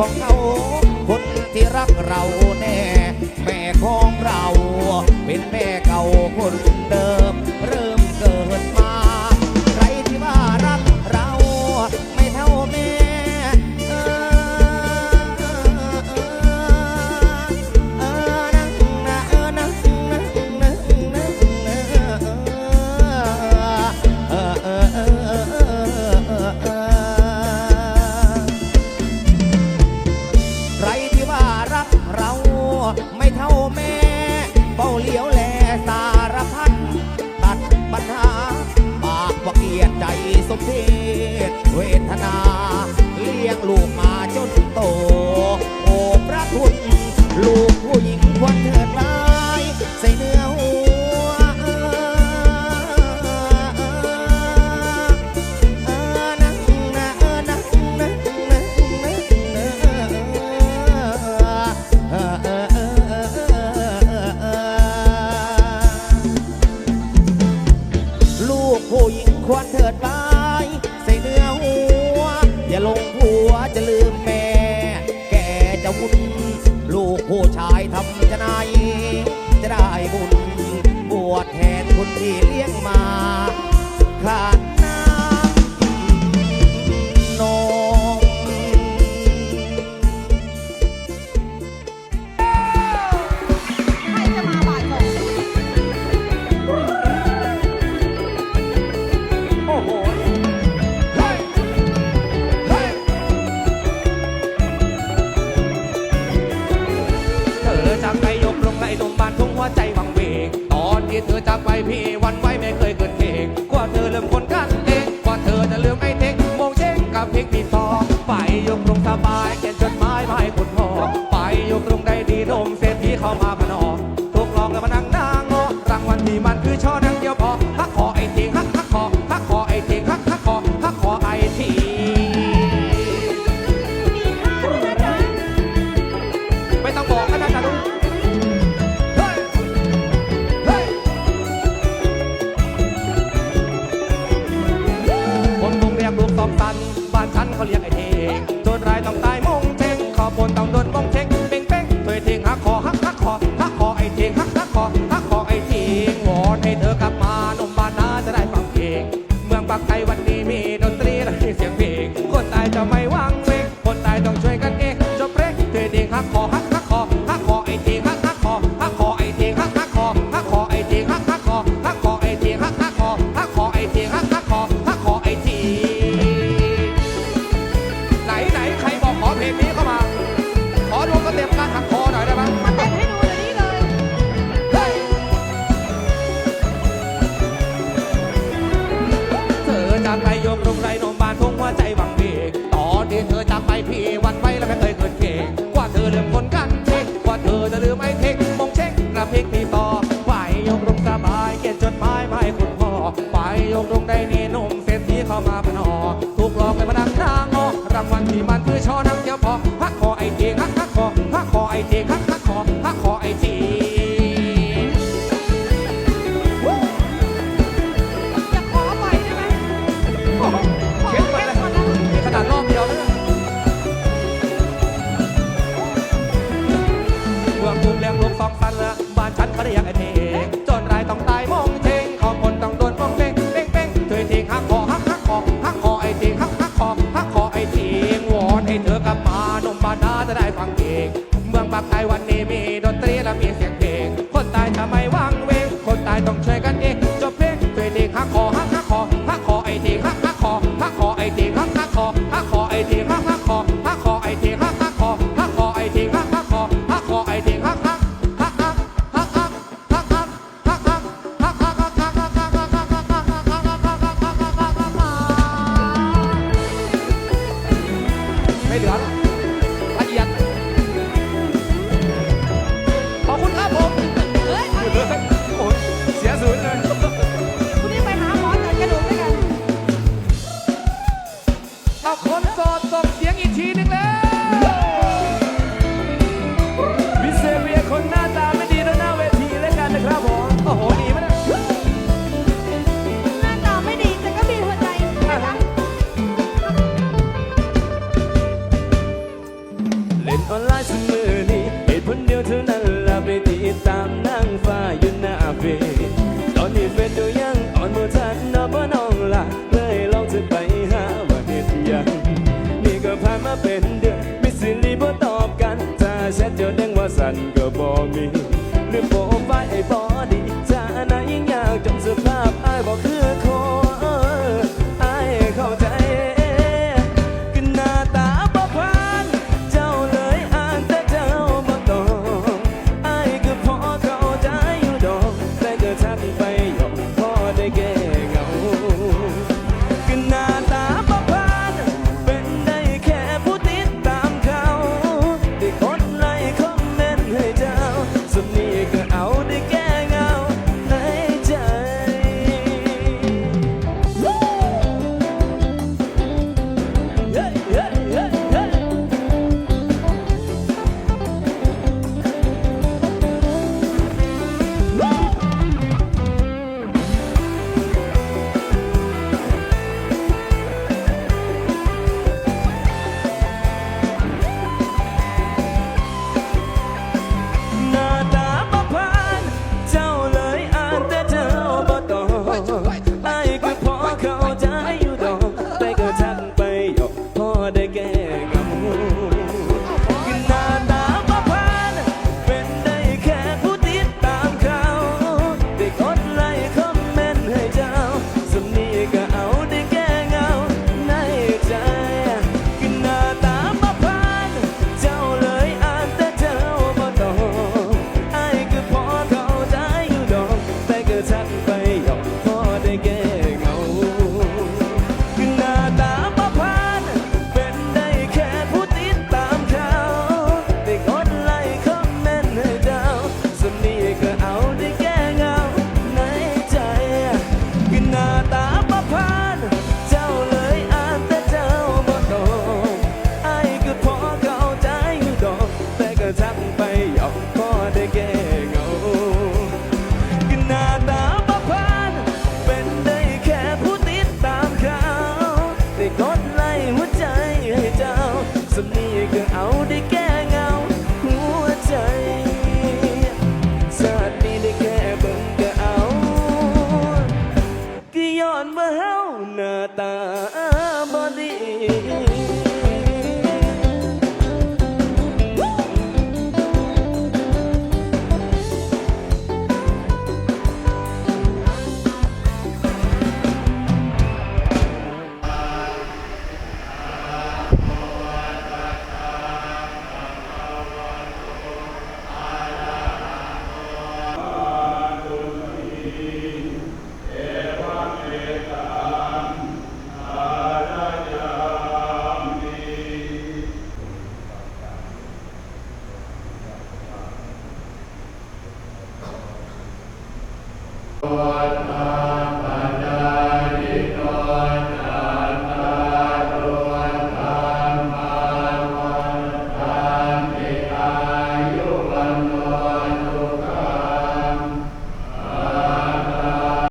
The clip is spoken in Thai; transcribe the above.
ของเขาคนที่รักเราแน่ แม่ของเรา เป็นแม่เก่าคนเดิม ใจสมเพศเวทนา เลี้ยงลูกมาจน ผู้ชายทำจะนาย Bye. ไอวันนี้มี fail, for they get. Oh.